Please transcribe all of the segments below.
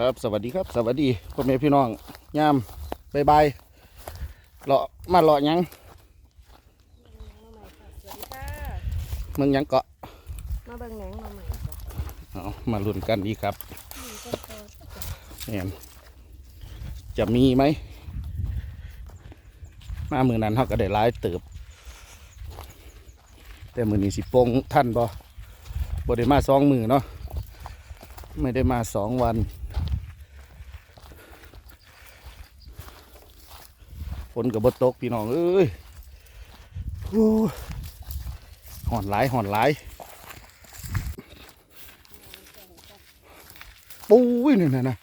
ครับสวัสดีครับ สวัสดีพ่อแม่พี่น้องยามบายบายเลาะมาเลาะหยังมาใหม่ค่ะสวัสดีค่ะเมืองหยังเกาะมาเบิ่งหนังมาใหม่จ้ะเอามาลุ้นกันดีครับนี่ก็โตจ้ะเนี่ยจะมีไหมมามือนั้นเขาก็ได้ร้ายเติบ แต่มือนี้สิโปงท่านบ่บ่ได้มาสองมือเนาะไม่ได้มาสองวัน ฝนกับบตกพี่น้องเอ้ยโอ้ยหอนหลายหอนหลายปุ้ยนี่นะนะ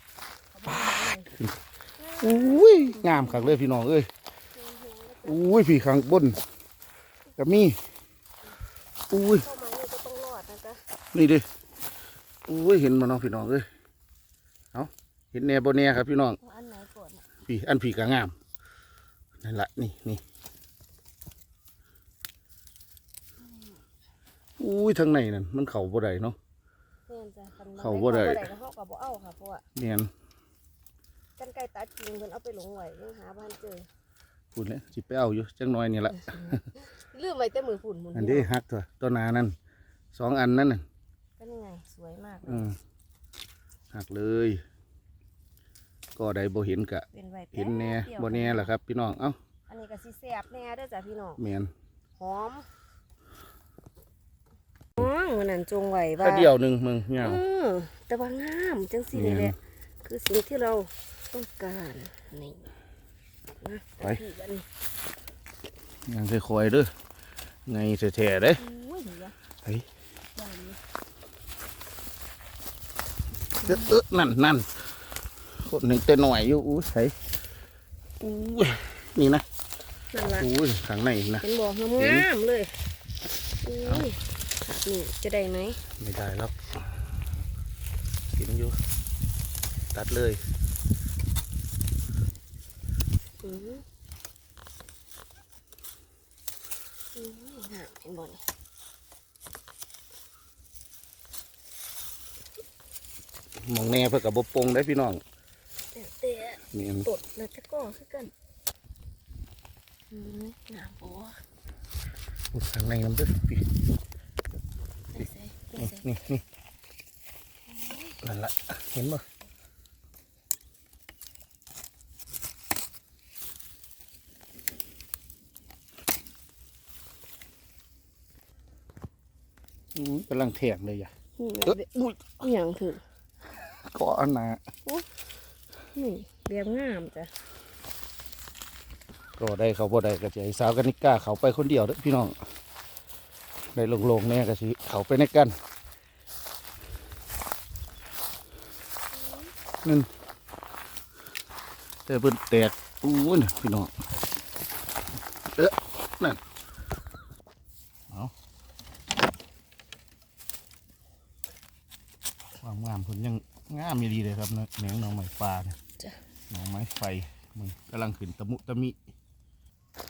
อุ้ยงามคักเลยพี่น้องเอ้ยอุ้ยพี่ข้างบนกับมีอุ้ยเข้ามานี่ก็ต้องรอดนะจ๊ะนี่ดิอุ้ยเห็นมาน้องพี่น้องเอ้ยเอาเห็นแน่บนแน่ครับพี่น้องเอาอันไหนก่อนน่ะพี่อันพี่ก็งาม นั่นละนี่นี่อุ้ยทางในนั่นมันเข่าบ่ได้เนาะเพื่อนจ้ะคันเข้าบ่ได้เข้าก็เข้ากับบ่เอาค่ะเพราะว่าเนียนกันไก่ตัดจริงเพิ่นเอาไปหลงไว้ยังหาบ้านเจอพูดเลยจิไปเอาอยู่จังน้อยนี่ละลืมไว้แต่มือฝุ่นหมุนอันนี้ฮักตัวตัวหนานั่นสองอันนั่นน่ะก็นี่ไงสวยมากเลยอืมหักเลย ก็ได้บ่เห็นกะ เป็นไว้เห็นแน่ป๊บดียวบ่แน่ล่ะครับ พี่น้องเอ้าอันนี้ก็สิแซ่บแน่เด้อจ้ะพี่น้องแมนหอมอ๋อมื้อนั้นจงไว้ว่าถ้าเดียวหนึ่งมึงเงาอืมแต่ว่างามจังสินี่แหละคือสิ่งที่เราต้องการนี่นะพี่กันนี่ยังคอยๆเด้อไงแท้ๆเด้อุ้ยเดี๋ยวเฮ้ยบ้านนี้เอ๊ะเอ๊ะนั่นนั่น คนหนึ่งเต้นหน่อยอยู่อู้ใส่อู้ยนี่นะนั่นละอู้ยข้างในนะเป็นบ่องงามๆเลยอุ้ยขาดนี่จะได้ไหมไม่ได้แล้วเห็นอยู่ตัดเลยอืออือน่ะเห็นบ่นี่หมองแน่เพื่อกับบปงได้พี่น้อง แต่แต่เนียนตดแล้วจะก็คือกันอืองามบ่อู้ข้างในน้ำเด้อพี่ใส่ใส่นี่ใส่นี่นี่นั่นละเห็นบ่อู้ยกำลังแทงเลยอะนี่เอ๊ะแม่อุ้ยอหย่างถือเก็อันนา นี่เรียบงามจ้ะก็ได้เขาบ่ได้ก็จะให้สาวกันนิก้าเขาไปคนเดียวเด้อพี่น้องได้ลงๆแน่ก็สิเขาไปในกันนั่นแต่เพิ่นแตกอู้น่ะพี่น้องเอ๊ะนั่นเอาความงามเพิ่นยัง งามมีดีเลยครับเนอะแหนงหน้องไม้ปลาเนี่ยจ้ะหน่อไม้ไฟมันกำลังขึ้นตะมุตะมิ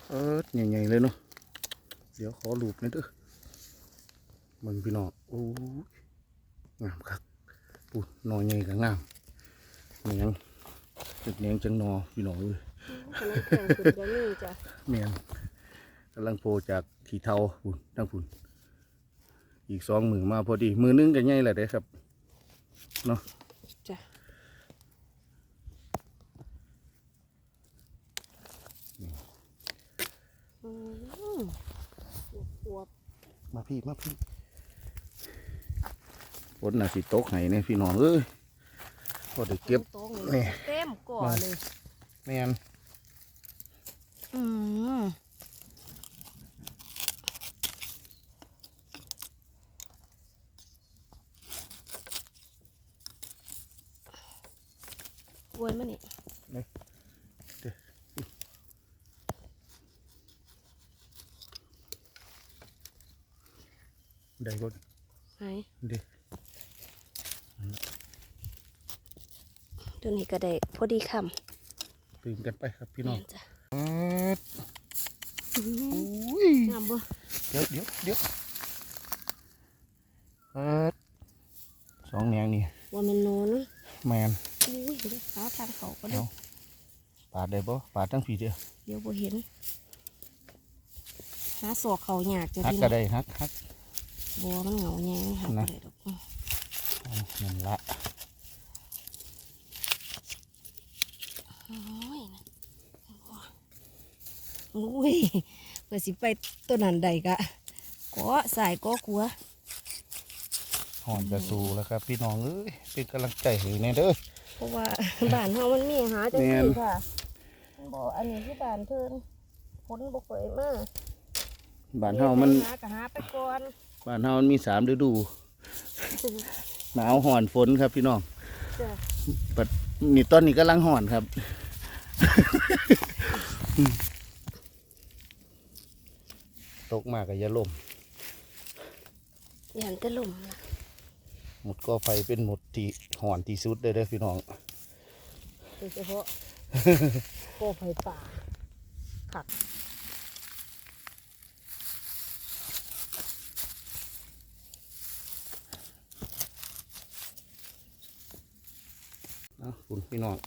เออใหญ่ๆเลยเนาะเดี๋ยวขอลูบหน่อยเด้อมึงพี่น้องโอ้ยงามครับปูหนอใหญ่กับงามเนียงจุดเนียงจังหนอพี่น้องเอ้ยขนาดแข็งขึ้นก็มีจ้ะเมียงกำลังโผล่จากขี่เทาปุ่นทั้งปุ่นอีกสองมือมาพอดี มือนึงกันใหญ่แหละเด้อครับเนาะจ้ะ อืมอวบมาพี่มาพี่ฝนน่ะสิตกไห้เนี่ยพี่น้องเอ้ยพอได้เก็บตรงนี่เต็มก่อเลยแม่น อืมอวยมันนี่ ได้บ่ ไหน เด้ ตัวนี้ ก็ได้พอดีคตื่นกันไปครับพี่ำน้องแม่นจ้ะอุ้ยงามบ่เดี๋ยวเดี๋ยวเดี๋ยวเปิดสองแนงนี่ว่ามันโนนะแมนนี่เดี๋ยวหาทางเขาก็ได้เอาปาดได้บ่ปาดทั้งผีเดียวเดี๋ยวบ่เห็นหาศอกเขายากจังฮักที่ก็นะได้ฮักฮักบัวมันเหงาแยงหักนะเลยดอกเอานั่นละ โอ้ยนะ โอ้ยเพื่อสิไปต้นนั้นใดกะก็สายก็กลัวหอนกระสูแล้วครับ พี่น้องเอ้ยเป็นกำลังใจให้แน่เด้อเพราะว่าบ้านเฮามันมีหาจังแม่ซี่นค่ะบ่อันนี้คือบ้านเพิ่นฝนบ่เคยมาบ้านเฮามันหาก็หาไปก่อนบ้านเฮามันมีสามฤดู หนาวห่อนฝนครับพี่น้องจ้ะปัดนี่ต้นนี้กำลังห่อนครับ ตกมากกับยาลมยันแต่ลมนะหมดก็ไฟเป็นหมดที่ห่อนที่สุดเลยเด้อพี่น้องโดยเฉพาะโกไฟป่าขักนะคุณพี่น้อง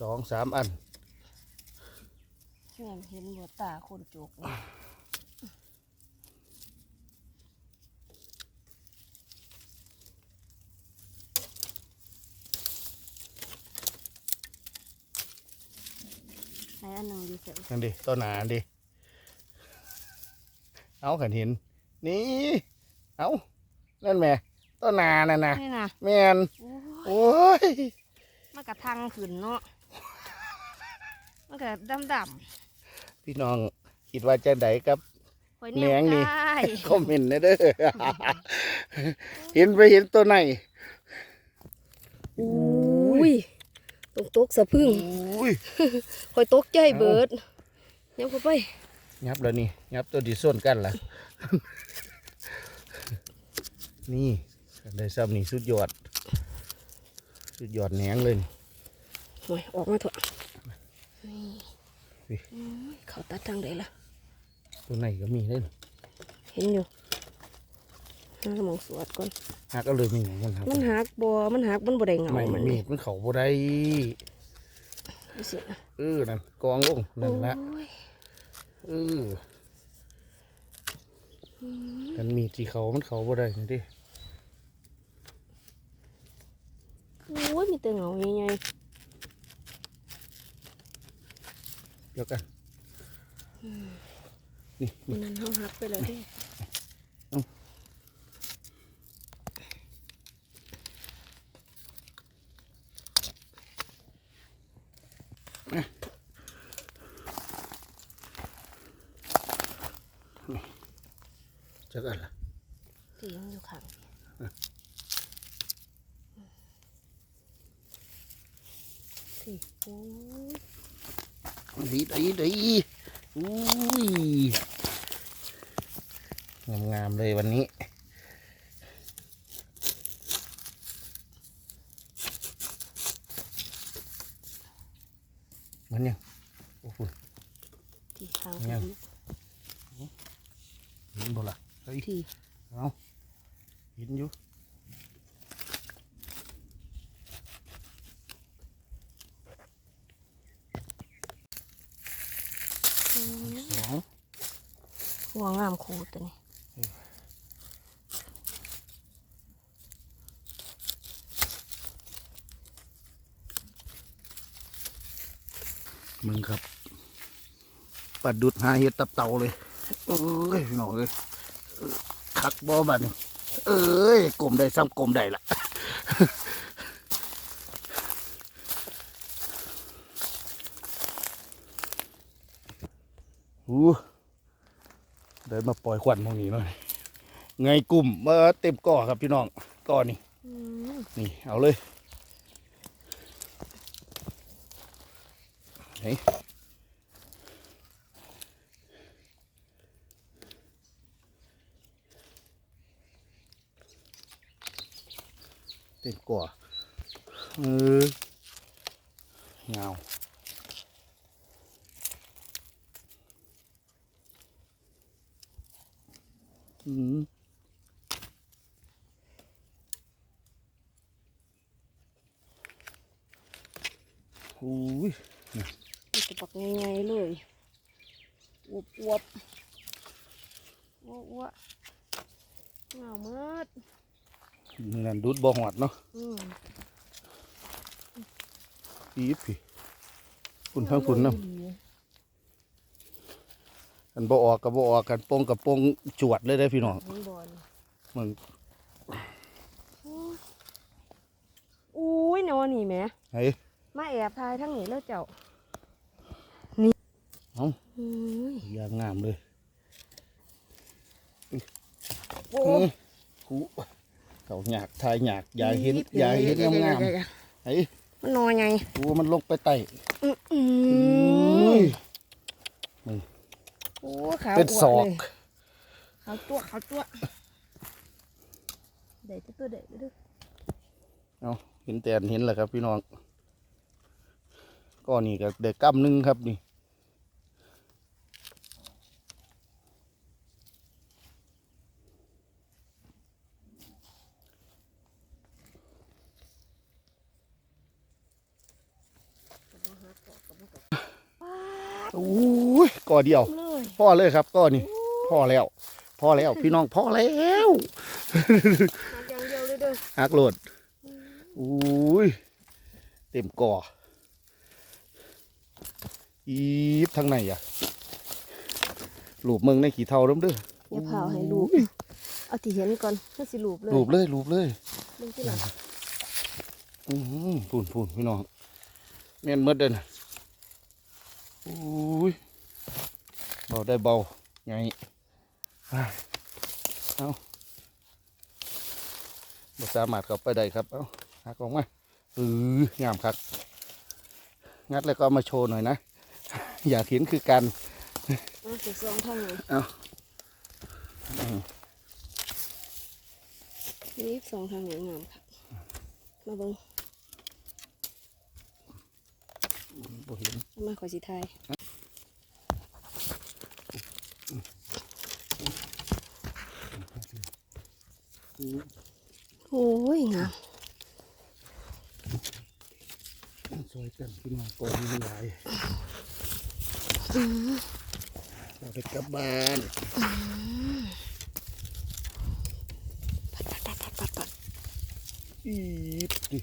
สองสามอัน แม่นเห็นบัวตาคนโจกนี่ไหนอันหนึ่งดีเสร็จนั่นดิต้นหนาดิ เอาขันเห็นนี่ เอานั่นแม่ต้นหนานั่นนะนี่นะแมนโอ้ยโอ้ยมันกระทังขึ้นเนาะ มันกระดำด พี่น้องคิดว่าจะไดกับำคอยแหนงนี่ได้คอมเมนต์นะเด้อเห็นไปเห็นตัวไหนอุ้ยตกตกสะพึ่งอุ้ยคอยตกใจเบิดเดี๋ยวเข้าไปยับแล้วนี่ยับตัวดีส้นกันล่ะนี่ได้ซ้ำนี่สุดยอด สุดยอดแหนงเลยนี่หน่อยออกมาเถอะนี่อุ๊ยอุ้ย เขาตัดทางใดล่ะ ตัวไหนก็มีเล่นเห็นอยู่หาหมองสวดก่อนหักก็เลยมีอย่างนั้นครับ มันหักบ่มันหักมันบ่ได้เหงาไม่มันมีนี่ดมันเขาบ่ได้ดูสินะเออนั่นกองลงนั่นละโอ้ยเออกันมีดที่เขามันเขาบ่ได้นี่ดิโอ้ยมีแต่เหงาใหญ่เดี๋ยวกันนี่ๆมันนั้นเฮาหักไปแล้วเดิจักอันละที่ยังอยู่ข้างที่โอ้ ยดีดีดีอุ้ยงามๆเลยวันนี้ มันยังโอ้โหที่ข้างยังที่เห็นบ่ล่ะเฮ้ย ที่ เอาเห็นอยู่สอง หัวงามคูตัวนี้มึงครับปัดดุดหาเห็ดตับเต่าเลย เอ้ยพี่น้องเอ้ยเออคักบ่บัดนี่เอ้ยกลมได้ซ้ำกลมได้ละอู้ เดินมาปล่อยควันพวกนี้หน่อยไงกลุ่มมาเต็มก่อครับพี่น้องก่อนี่นี่เอาเลยไหนเต็มกว่าเออเงาอืม อุ้ย มันจะปักง่ายๆเลยอวบอวบอวบอวบงามมาก มือนั่นดูด บ่หอดเนาะอืมอีพี่คุณทั้งคุณน้ำกันบ่ออกกับบ่ออกกันปงกับปงจวดเลยได้อพี่น้องมันบอลมันอุ้ยนอนนี่แหม่ไอ้มาแอบทายทั้งนี้แล้วเจ้าเอ้าอุ้ยยางงามเลยโอ้เอ้ยกู เขาหยากทายหยากอยากเห็นอยากเห็นงามๆไอ้มันนอนไงกูมันลงไปไต่อืออือุ้อยโอ้ขาวเป็นวศอกเลยขาวตัวขาวตัวเด็ดตัวเด็ดเด้อเอาเห็นแต่เห็นแหละครับพี่น้องก็นี่ก็เด็กกำหนึงครับนี่ ป้าด อุ้ย ก่อเดียวเลยพ่อเลยครับก็นี่พ่อแล้วพ่อแล้วพี่น้องพ่อแล้วหาอย่างเดียวเลยเด้อหักโหลดอุ้ยเต็มก่ออีบทางไหนอะหลูบเมืองในขี่เทาเริ่มเด้ออย่าเผาให้ลูกเอาที่เห็นก่อนเพื่อสิลูบเลยหลูบเลยหลูบเลยเบิ่งที่หลังอือพูนพูนพี่น้องแม่นหมดเด้อนะอุ้ย เบาได้เบาไงอ้ายเอาบ่สามารถเข้าไปได้ครับ เอาหักออกมาเอองามครับ งัดแล้วก็เอามาโชว์หน่อยนะ อยากเห็นคือกันเอาเสกสองทางเลยเอาอืมนี่สองทางไหนงามค่ะมาเบิ่งบ่เห็นเอามาขอสิทาย โอ้ยงามสวยจังพี่น้องกองมีหลายเราไปกลับบ้านปัดปัดปัดปัดปัดปัดอีบดิ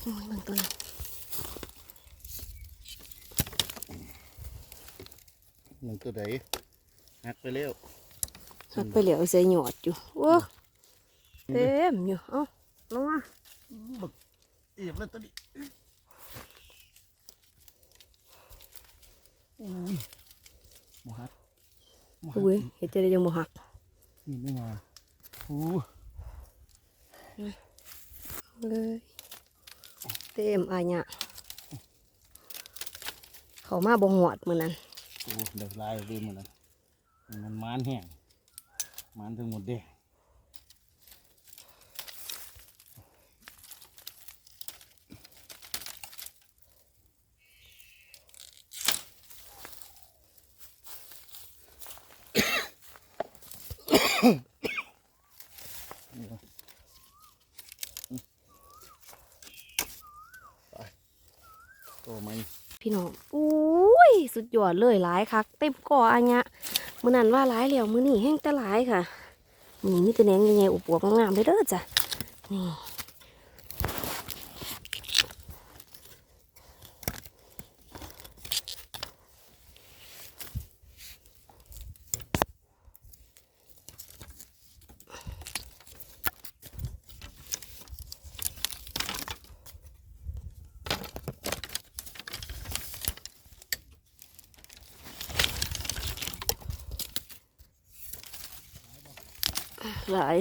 โอ้ยเบิ่งตัวนี้มันตัวใดหักไปแล้ว หักไปเหลียวใส่หยอดอยู่โอ้เต็มอยู่เอ้าลงมาบักเอียบแล้วตัวนี้อุ้ยหมหักหมหักอุ้ยเห็ดจะได้ยังบ่หักนี่ไม่มาอู้เลยเต็มอายะเขามาบ่หอดมื้อนั้นโอ้เดือดลายเลยมันนะมันมานแห้ง มานทั้งหมดเด้โตไหมพี่น้องอุ้ย สุดยอดเลยหลายคัก เต็มก่ออันเนี้ย มื่อนั้นว่าหลายแล้วมื้อนี้แห้งแต่หลายค่ะมื้อนี้มีแต่แหนงใหญ่ๆอวบๆงามๆเลยเด้อจ้ะนี่ หลาย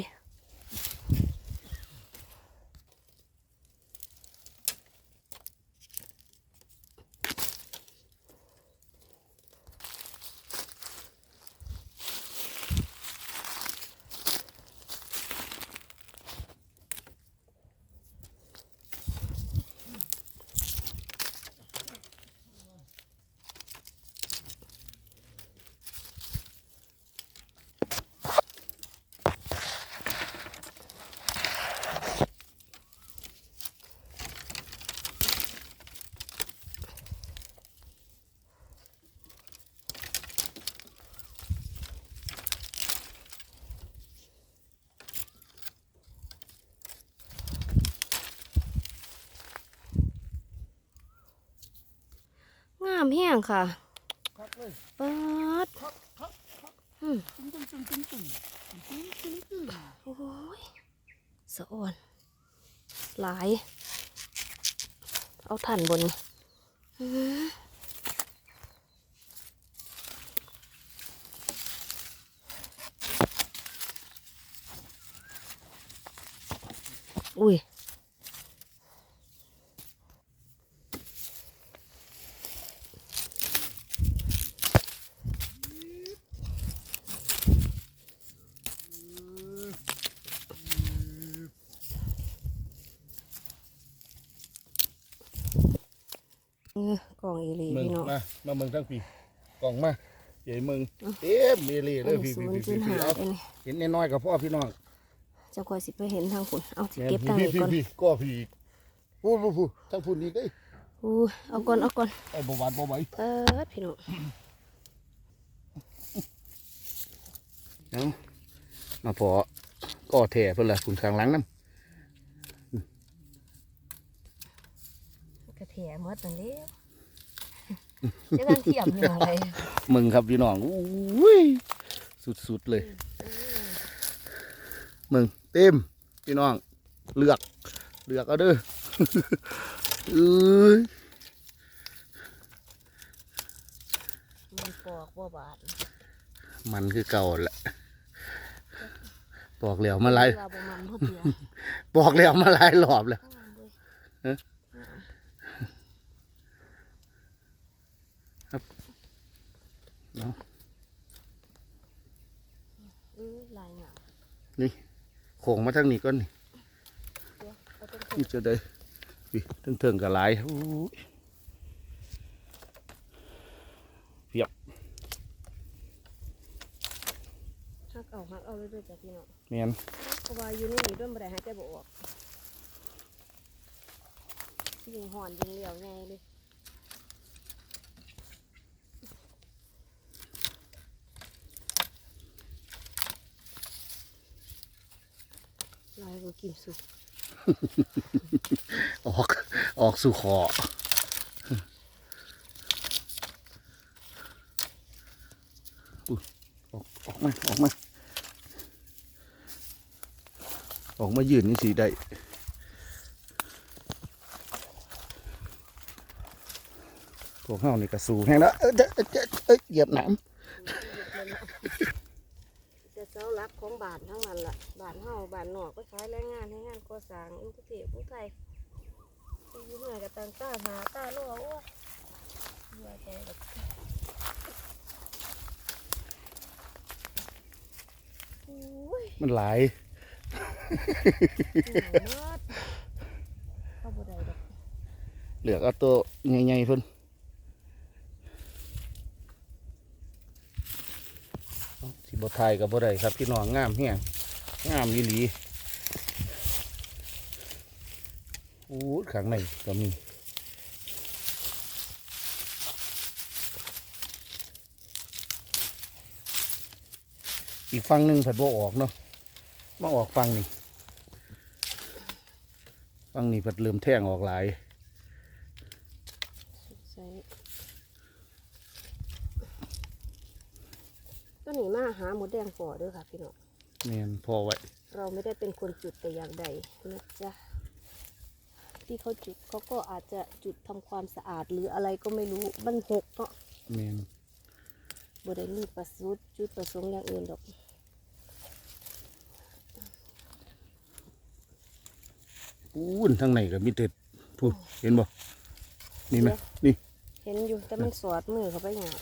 งตึ้งตึ้งตึ้งโอ้ยสะอ่อน หลาย เอาถ่านบนอุ้ย เออกล่องอีหลี มึง พี่น้อง มามาเมืองทั้งปีกล่องมาใหญ่มึงอะเต็มเมลีเลยพี่ศูพี่นย์พี่จุดพี่หาเอาได้นี่เห็นน้อยๆกับพ่อพี่น้องเจะคอยสิไปเห็นทางฝุ่นเอาสิแม่นเก็บตังค์พี่อีกพี่ก่อนพี่ก็พี่พูดพูดพูดทั้งพูดนี้ได้อู้เอาก่อนเอาก่อนไอ้บหวานบ่ไหวเปิดพี่น้องเอามาพอก็แถ่เพิ่นละคุณข้างหลังน้กระเทียมหมดนั่นเด้ว จะกันเทียมอยู่อะไรำมึงครับพี่น้องอุ้ยสุดๆเลย มึงเต็มพี่น้อง เลือก เลือกเอาเด้อเอ้ยมันปอกบ่บาดมันคือเก่าแหละบอกแล้วมาหลายว่าบ่มันบ่เถื่อบอกแล้วมาหลายรอบแล้ว เอ้ย เนาะเออลายงามนี่โขงมาทางนี้ก่อนนี่เดี๋ยวเอาต้นทุนนี่จะได้พี่ถึงเถิงๆกับหลายอู้ยเพียบหักเอาหักเอาเลยเด้อจ้ะพี่น้องเมียนเพราะว่าอยู่ในนี้ด้วยบ่ได้หายใจบ่ออกยิงหอนยิงเหลียวไงเลย ก็กินสุกออกออกสู่ขออุ๊ยออกออกมาออกมาออกมายืนนี่สีได้พวกเฮานี่ก็สูงแห้งแล้วเอ้ยเอ้ยเอ้ยเอ้ยเหยียบหนามจะเสาหลัก ของบ้านทั้งนั้นล่ะบ้านเฮาบ้านนอกก็ขายแรงงานให้งานก่อสร้างอุกเทพอุไทยอยู่เหนื่อยกับตังต้าหาต้าล่อโอ้ยเหนื่อยใจแบบโอ้ยมันหลายเหนื่อยมากเข้าบ่ได้ดอกเหลือกเอาตัวใหญ่ๆเพิ่นเอาสิ บ่ทายกับบ่ได้ครับพี่น้องงามแฮงงามอีหลีโอ้ข้างในก็มีอีกฝั่งหนึ่งผัดบ่ออกเนาะมาออกฝั่งนี้ฝั่งนี้ผัดเริ่มแท่งออกหลาย ใส่ ก็หนีมาหาหมดแดงปอเด้วยค่ะพี่น้องเนียนพอไว้ เราไม่ได้เป็นคนจุดแต่อย่างใดนะจ๊ะที่เขาจุดเขาก็อาจจะจุดทำความสะอาดหรืออะไรก็ไม่รู้มันหกเนาะเนียนบ่ได้มีประสุดจุดประสงค์อย่างอื่นดอกปูนทางในก็มีแต่พูดเห็นบ่นี่ไหมนี่ เห็นอยู่แต่มันสอดมือเข้าไปหยาบ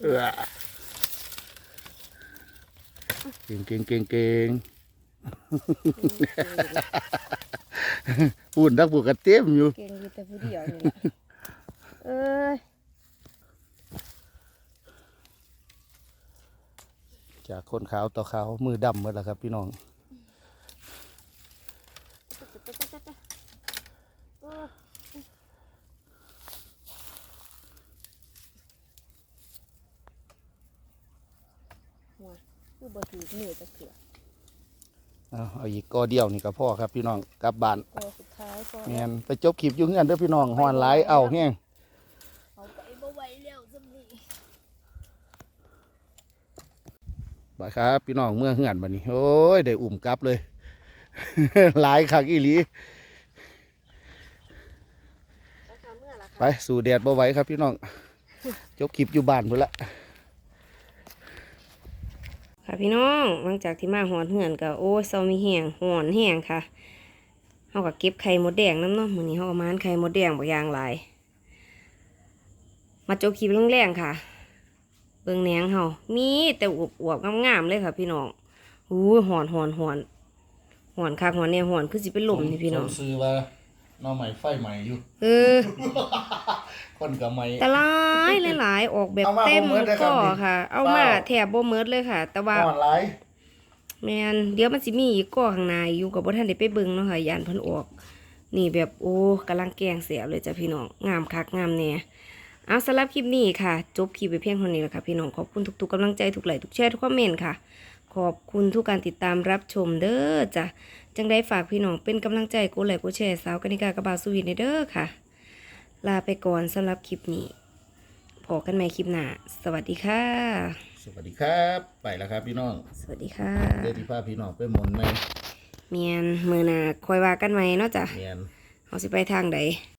เออเก่งเก่งเก่งเก่งปูนทักบุกกระเต็มอยู่ เก่งอยู่แต่ผู้เดียวนี่แหละเอ้ยจากคนขาวต่อขาวมือดำหมดแล้วครับพี่น้อง จ๊ะจ๊ะจ๊ะจ๊ะจ๊ะเออหัวคือบ่ถือ มือจะเถื่อเอาเอาอีกกอเดียวนี่ก็พ่อครับพี่น้องกลับบ้านตัวสุดท้ายพอแมนไปจบคลิปอยู่เฮือนเด้อพี่น้องฮอนหลายเอาแห้งเอาไปบ่ไหวแล้วสำนีบายครับพี่น้องเมื่อเฮือนบัดนี้โอ้ยได้อุ่มกลับเลย หลายคักอีหลีแล้วทำเมื่อล่ะ ไปค่ะสู่แดดบ่ไหวครับพี่น้องจบคลิปอยู่บ้านพุ่นละ ค่ะพี่น้องหลังจากที่มาหอนเหือนก็โอ้ยเซามีแห้งหอนแห้งค่ะเฮาก็เก็บไข่มดแดงน้ำเนาะมื้อนี้เฮาก็มานไข่มดแดงบ่อย่างหลายมาจบคลิปแรงๆค่ะ เบิ่งแหนงเฮามีแต่อวบๆงามๆเลยค่ะ พี่น้องอู้ยหอนหอนหอนหอนคักหอนแน่หอนคือสิเป็นลมนี่พี่น้องซื้อว่าน้องใหม่ไฟใหม่อยู่เออ คนกับใหม่ แต่หลายหลายๆออกแบบเอามาเต็มบ่หมดเลยครับก่อนี่ค่ะ เอามาเปล่าแถบบ่เมิดเลยค่ะ แต่ว่าฮอนหลายแม่นเดี๋ยวมันสิมีอีกก่อข้างในอยู่กับบ่ทันได้ไปเบิ่งเนาะค่ะยานเพิ่นออก นี่แบบโอ้กำลังแกงเสียเลยจ้ะพี่น้องงามคักงามแน่เอาสำหรับคลิปนี้ค่ะ จบคลิปไปเพียงเท่านี้แหละค่ะพี่น้องขอบคุณทุกๆกำลังใจทุกไลค์ทุกแชร์ทุกคอมเมนต์ค่ะ ขอบคุณทุกการติดตามรับชมเด้อจ้ะจังได้ฝากพี่น้องเป็นกำลังใจกดไลค์กดแชร์สาวกนิกากระบาวสวีทในเด้อค่ะ ลาไปก่อนสำหรับคลิปนี้พบกันใหม่คลิปหน้า สวัสดีค่ะ สวัสดีครับ ไปแล้วครับพี่น้องสวัสดีค่ะเดี๋ยวที่พาพี่น้องไปหมนไหมเมียนมือหนาคอยว่ากันไหมเนาะจ้ะเมียนเอาสิไปทางใด